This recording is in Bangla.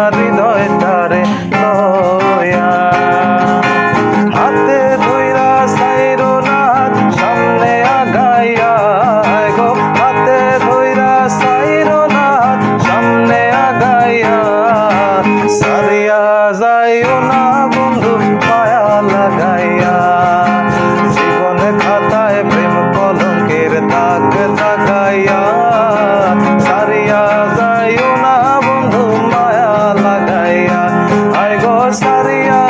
আমার হৃদয় তারে হাতে সাইরো না সামনে আগাইয়া গো। হাতে ধইরা সাইরো না সামনে আগাইয়া। সারিয়া যাইও না the